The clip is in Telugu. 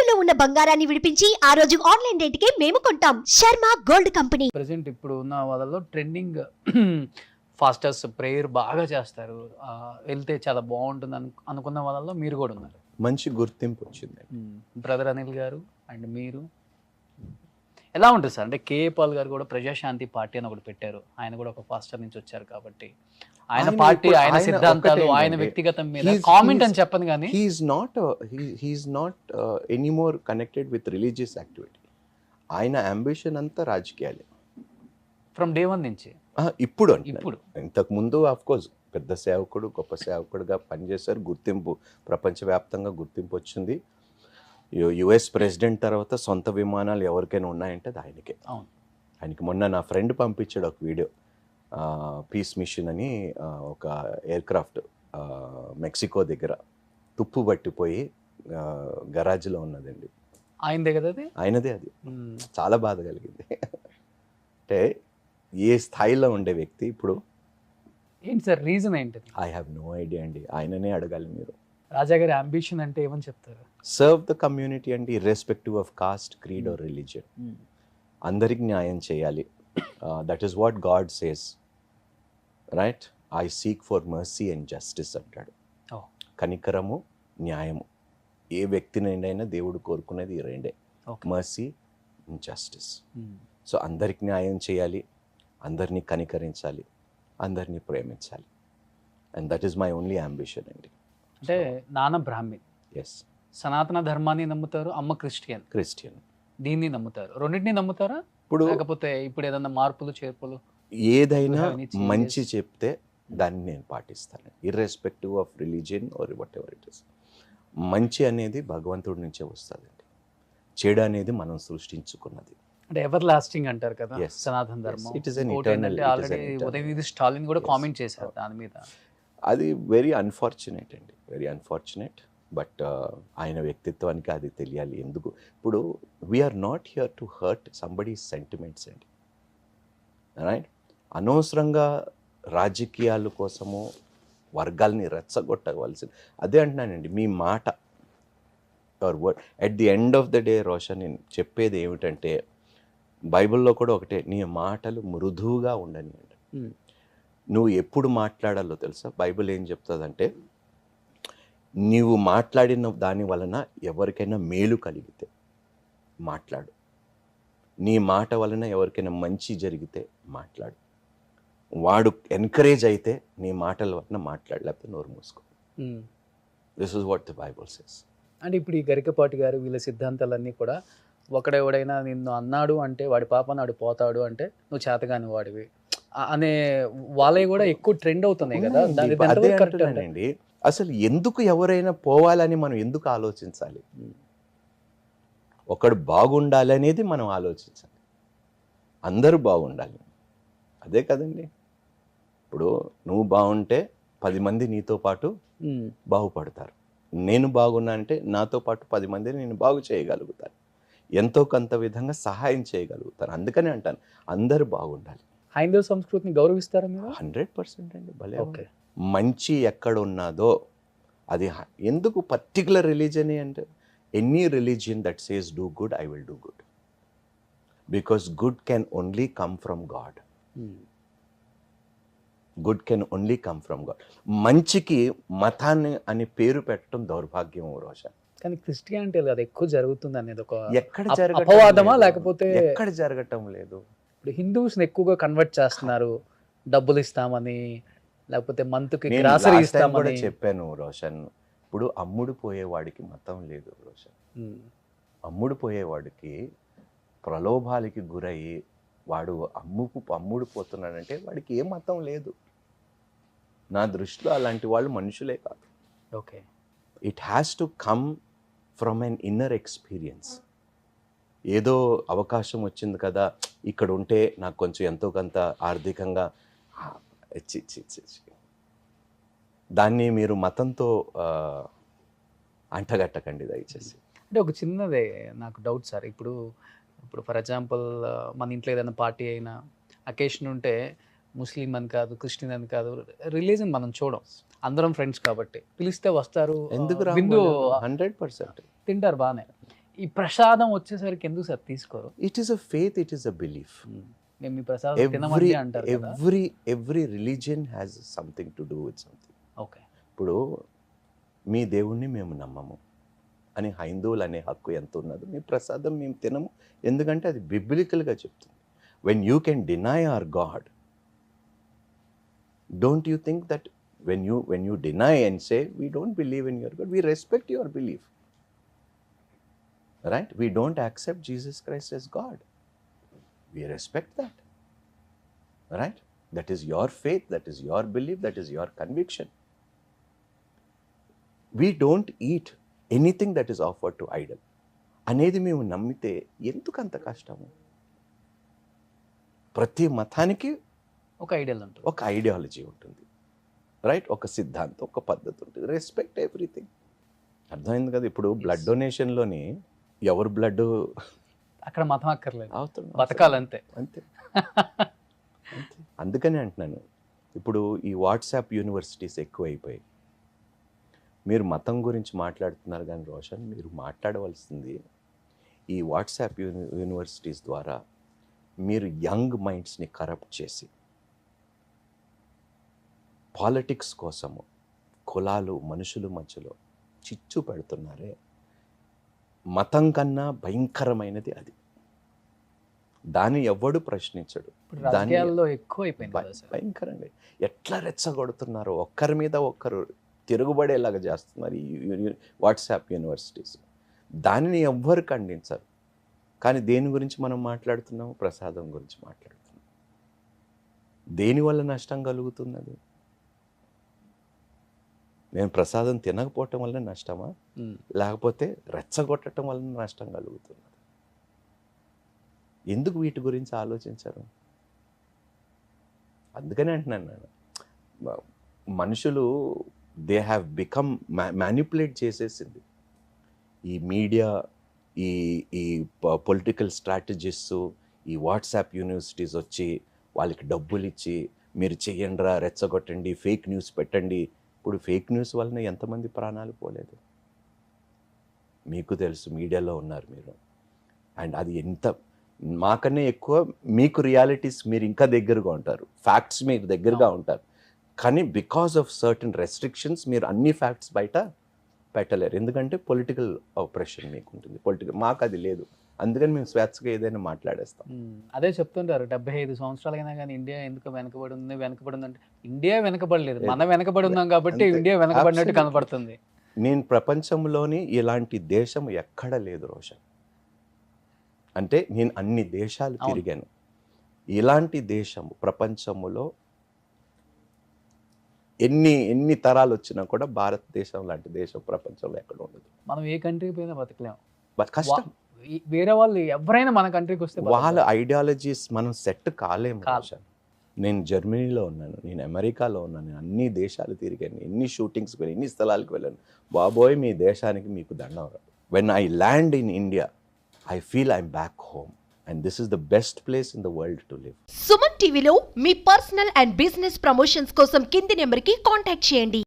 తాకట్టులో ఉన్న బంగారాన్ని విడిపించి ఆ రోజు ఆన్లైన్ రేటుకే మేము కొంటాం. Sharma gold company. ప్రజెంట్ ఇప్పుడు ఉన్న వాళ్ళలో ట్రెండింగ్ ఫాస్టర్స్ ప్రేయర్ బాగా చేస్తారు. వెళ్తే చాలా బాగుంటుంది అను అనుకున్న వాళ్ళలో మీరు కూడా ఉన్నారు. మంచి గుర్తింపు వచ్చింది. బ్రదర్ అనిల్ గారు అండ్ మీరు? ఎలా ఉంటుంది సార్? అంటే కేఏ పాల్ గారు కూడా ప్రజాశాంతి పార్టీ అని ఒకటి పెట్టారు. ఆయన కూడా ఒక ఫాస్టర్ నుంచి వచ్చారు కాబట్టి. ఆయన పార్టీ ఆయన సిద్ధాంతాలు ఆయన వ్యక్తిగతం మీద కామెంట్ అని చెప్పను కానీ he is not he is not anymore connected with religious activity ఆయన అంబిషన్ అంతా రాజకీయాలే. ఫ్రమ్ డే వన్ నుంచి? ఇప్పుడు. ఇప్పుడు. ఇంతకు ముందు ఆఫ్ కోర్స్ పెద్ద సేవకుడు గొప్ప సేవకుడుగా పనిచేశారు. గుర్తింపు ప్రపంచవ్యాప్తంగా గుర్తింపు వచ్చింది. యుఎస్ ప్రెసిడెంట్ తర్వాత సొంత విమానాలు ఎవరికైనా ఉన్నాయంటే అది ఆయనకే అవును. ఆయనకి మొన్న నా ఫ్రెండ్ పంపించాడు ఒక వీడియో పీస్ మిషన్ అని ఒక ఎయిర్క్రాఫ్ట్ మెక్సికో దగ్గర తుప్పు పట్టిపోయి గరాజ్లో ఉన్నదండి ఆయనదే కదా అది ఆయనదే అది చాలా బాధ కలిగింది అంటే ఏ స్థాయిలో ఉండే వ్యక్తి ఇప్పుడు ఏంటి సార్ రీజన్ ఏంటి ఐ హ్యావ్ నో ఐడియా అండి ఆయననే అడగాలి మీరు రాజా గారి అంబిషన్ అంటే ఏమని చెప్తారు? సర్వ్ ద కమ్యూనిటీ అండి irrespective of caste creed or religion అందరికి న్యాయం చేయాలి. That is what God says right I seek for mercy and justice అంటాడు. కనికరము న్యాయము. ఏ వ్యక్తినైనా దేవుడు కోరుకునేది ఈ రెండే. Mercy justice. సో అందరికి న్యాయం చేయాలి. అందరినీ కనికరించాలి. అందరినీ ప్రేమించాలి. And that is my only ambition అండి. అంటే నాన్న బ్రాహ్మణ్. ఎస్ సనాతన ధర్మాన్ని నమ్ముతారు అమ్మ క్రిస్టియన్. క్రిస్టియన్. దీన్ని నమ్ముతారు. రెండింటిని నమ్ముతారా? ఇప్పుడు లేకపోతే ఇప్పుడు ఏదైనా మార్పులు చేర్పులు? ఏదైనా? మంచి చెప్తే దాన్ని నేను పాటిస్తాను. Irrespective of religion or whatever it is మంచి అనేది భగవంతుడి నుంచే వస్తుందండి. చెడు అనేది మనం సృష్టించుకున్నది. అంటే ఎవర్ లాస్టింగ్ అంటారు కదా. సనాతన. ధర్మం. Is an already eternal. Udhayanidhi Stalin కూడా. కామెంట్ చేశారు దాని మీద. అది వెరీ అన్ఫార్చునేట్ అండి. వెరీ అన్ఫార్చునేట్ బట్ ఆయన వ్యక్తిత్వానికి అది తెలియాలి. ఎందుకు? ఇప్పుడు we are not here to hurt somebody sentiments అండి. రైట్ అనవసరంగా రాజకీయాల కోసము వర్గాల్ని రెచ్చగొట్టవలసింది అదే అంటున్నానండి మీ మాట. Your word at the end of the day Roshan నేను చెప్పేది ఏమిటంటే బైబిల్లో కూడా ఒకటే నీ మాటలు మృదువుగా ఉండని అంట. నువ్వు ఎప్పుడు మాట్లాడాలో తెలుసా? బైబిల్ ఏం చెప్తుందంటే నీవు మాట్లాడిన దాని వలన ఎవరికైనా మేలు కలిగితే మాట్లాడు. నీ మాట వలన ఎవరికైనా మంచి జరిగితే మాట్లాడు. వాడు ఎంకరేజ్ అయితే నీ మాటల వలన మాట్లాడు లేకపోతే నోరు మూసుకో. This is what the Bible says అంటే ఇప్పుడు ఈ గరికపాటి గారు వీళ్ళ సిద్ధాంతాలన్నీ కూడా ఒకడెవడైనా నిన్ను అన్నాడు అంటే వాడి పాప నాడు పోతాడు అంటే నువ్వు చేతగాని వాడివి అనే వాళ్ళవి కూడా ఎక్కువ ట్రెండ్ అవుతున్నాయి కదా. దాని అదే? అంటున్నానండి. అసలు ఎందుకు ఎవరైనా పోవాలని మనం ఎందుకు ఆలోచించాలి? ఒకడు బాగుండాలి అనేది మనం ఆలోచించాలి. అందరూ బాగుండాలి. అదే కదండి. ఇప్పుడు నువ్వు బాగుంటే పది మంది నీతో పాటు. బాగుపడతారు. నేను బాగున్నా అంటే నాతో పాటు పది మందిని నేను బాగు చేయగలుగుతాను. ఎంతో కొంత విధంగా సహాయం చేయగలుగుతాను. అందుకని అంటాను అందరూ బాగుండాలి. హైందవ సంస్కృతిని గౌరవిస్తారా మీరు? హండ్రెడ్ పర్సెంట్ అండి భలే ఓకే. మంచి ఎక్కడ ఉన్నదో అది ఎందుకు పర్టికులర్ రిలీజన్ అంటే any religion that says do good I will do good. Because good can only come from God. Hmm. Good can only come from God. మంచికి మతాన్ని అని పేరు పెట్టడం దౌర్భాగ్యం రోషన్ కానీ క్రిస్టియానిటీ అది ఎక్కువ జరుగుతుంది అనేది ఒక ఎక్కడ జరగటం. లేకపోతే ఎక్కడ జరగటం లేదు. ఇప్పుడు హిందూస్ ఎక్కువగా కన్వర్ట్ చేస్తున్నారు. డబ్బులు ఇస్తామని లేకపోతే మంత్కి నేను గ్రాసరీ ఇస్తామని. చెప్పాను రోషన్ ఇప్పుడు అమ్ముడు పోయేవాడికి మతం లేదు రోషన్. మ్మ్. అమ్ముడు పోయేవాడికి ప్రలోభాలకి గురయ్యి వాడు అమ్ముకు అమ్ముడు పోతున్నాడంటే వాడికి ఏ మతం లేదు. నా దృష్టిలో అలాంటి వాళ్ళు మనుషులే కాదు. Okay. It has to come from an inner experience ఏదో అవకాశం వచ్చింది కదా ఇక్కడ ఉంటే నాకు కొంచెం ఎంతో కొంత ఆర్థికంగా. దాన్ని మీరు మతంతో అంటగట్టకండి దయచేసి. అంటే ఒక చిన్నదే నాకు డౌట్ సార్. ఇప్పుడు ఇప్పుడు ఫర్ ఎగ్జాంపుల్ మన ఇంట్లో ఏదైనా పార్టీ అయినా అకేషన్ ఉంటే ముస్లిం అని కాదు క్రిస్టియన్ అని కాదు రిలీజన్ మనం చూడం. అందరం ఫ్రెండ్స్ కాబట్టి. పిలిస్తే వస్తారు ఎందుకు హండ్రెడ్ పర్సెంట్. తింటారు బాగానే. ఈ ప్రసాదం వచ్చేసరికి ఎందుకు సార్ తీసుకోరు? It is a faith it is a belief మేము ప్రసాదం అంటారు every every religion has something to do with something okay ఇప్పుడు మీ దేవుణ్ణి మేము నమ్మము. అని హైందువులు అనే హక్కు ఎంత ఉన్నదో మీ ప్రసాదం మేము తినము. ఎందుకంటే అది బిబ్లికల్గా చెప్తుంది. When you can deny our God don't you think that when you when you deny and say we don't believe in your God we respect your belief right we don't accept Jesus Christ as God we respect that right that is your faith that is your belief that is your conviction we don't eat anything that is offer to idol అనేది మేము నమ్మితే ఎందుకు అంత కష్టము? ప్రతి మతానికి ఒక ఐడియల్ ఉంటుంది. ఒక ఐడియాలజీ ఉంటుంది. రైట్ ఒక సిద్ధాంతం ఒక పద్ధతి ఉంటుంది. రెస్పెక్ట్ ఎవ్రీథింగ్ అర్థమైంది కదా? ఇప్పుడు బ్లడ్ డొనేషన్లోని ఎవరు బ్లడ్ అక్కడ మతం అక్కర్లేదు. అవుతుంది బతకాలంతే. అంతే. అంతే అందుకని అంటున్నాను. ఇప్పుడు ఈ వాట్సాప్ యూనివర్సిటీస్ ఎక్కువైపోయాయి. మీరు మతం గురించి మాట్లాడుతున్నారు కానీ రోషన్ మీరు మాట్లాడవలసింది ఈ వాట్సాప్ యూని యూనివర్సిటీస్ ద్వారా మీరు యంగ్ మైండ్స్ని కరప్ట్ చేసి పాలిటిక్స్ కోసము కులాలు మనుషుల మధ్యలో చిచ్చు పెడుతున్నారే మతం కన్నా భయంకరమైనది అది. దాన్ని ఎవ్వడు ప్రశ్నించడు. రాజకీయాల్లో ఎక్కువ భయంకరంగా. ఎట్లా రెచ్చగొడుతున్నారు? ఒక్కరి మీద ఒక్కరు తిరుగుబడేలాగా చేస్తున్నారు ఈ వాట్సాప్ యూనివర్సిటీస్. దానిని ఎవ్వరు ఖండించరు. కానీ దేని గురించి మనం మాట్లాడుతున్నాము? ప్రసాదం గురించి మాట్లాడుతున్నాం దేనివల్ల నష్టం కలుగుతున్నది? నేను ప్రసాదం తినకపోవటం వల్ల నష్టమా. లేకపోతే రెచ్చగొట్టడం వలన నష్టం కలుగుతున్నది? ఎందుకు వీటి గురించి ఆలోచించరు? అందుకనే అంటున్నాను నేను. మనుషులు దే హ్యావ్ బికమ్ మ్యానిపులేట్ చేసేసింది. ఈ మీడియా ఈ ఈ పొలిటికల్ స్ట్రాటజిస్ట్ ఈ వాట్సాప్ యూనివర్సిటీస్ వచ్చి వాళ్ళకి డబ్బులు ఇచ్చి మీరు చెయ్యండిరా రెచ్చగొట్టండి ఫేక్ న్యూస్ పెట్టండి ఇప్పుడు ఫేక్ న్యూస్ వలన ఎంతమంది ప్రాణాలు పోలేదు? మీకు తెలుసు మీడియాలో ఉన్నారు మీరు. అండ్ అది ఎంత మాకన్నా ఎక్కువ మీకు రియాలిటీస్ మీరు ఇంకా దగ్గరగా ఉంటారు. ఫ్యాక్ట్స్ మీరు దగ్గరగా ఉంటారు. కానీ బికాస్ ఆఫ్ సర్టన్ రెస్ట్రిక్షన్స్ మీరు అన్ని ఫ్యాక్ట్స్ బయట పెట్టలేరు. ఎందుకంటే పొలిటికల్ ఆపరేషన్ మీకు ఉంటుంది పొలిటికల్ మాకు అది లేదు. అందుకని మేము స్వేచ్ఛగా ఏదైనా మాట్లాడేస్తాం. అదే చెప్తుంటారు డెబ్బై ఐదు సంవత్సరాలైనా కానీ ఇండియా ఎందుకు వెనకబడి ఉంది వెనకబడి ఉంది అంటే ఇండియా వెనకబడలేదు మనం వెనకబడి ఉన్నాం కాబట్టి. ఇండియా వెనకబడినట్టు. కనపడుతుంది నేను ప్రపంచంలోని ఇలాంటి దేశం ఎక్కడ లేదు రోషన్ అంటే నేను అన్ని దేశాలు. తిరిగాను ఇలాంటి దేశం ప్రపంచంలో ఎన్ని ఎన్ని తరాలు వచ్చినా కూడా భారతదేశం లాంటి దేశం ప్రపంచంలో ఎక్కడ ఉండదు మనం ఏ కంట్రీకి పోయినా బతకలేం బట్ కష్టం వేరే వాళ్ళు ఎవరైనా మన కంట్రీకి వస్తే. వాళ్ళ ఐడియాలజీస్ మనం సెట్ కాలేము నేను జర్మనీలో ఉన్నాను నేను అమెరికాలో ఉన్నాను నేను అన్ని దేశాలు తిరిగాను ఎన్ని షూటింగ్స్ వెళ్ళి ఎన్ని స్థలాలకు వెళ్ళాను. బాబోయ్ మీ దేశానికి మీకు దండం when I land in India I feel I'm back home and this is the best place in the world to live Suman టీవీలో మీ పర్సనల్ అండ్ బిజినెస్ ప్రమోషన్స్ కోసం కింది నెంబర్కి కాంటాక్ట్ చేయండి.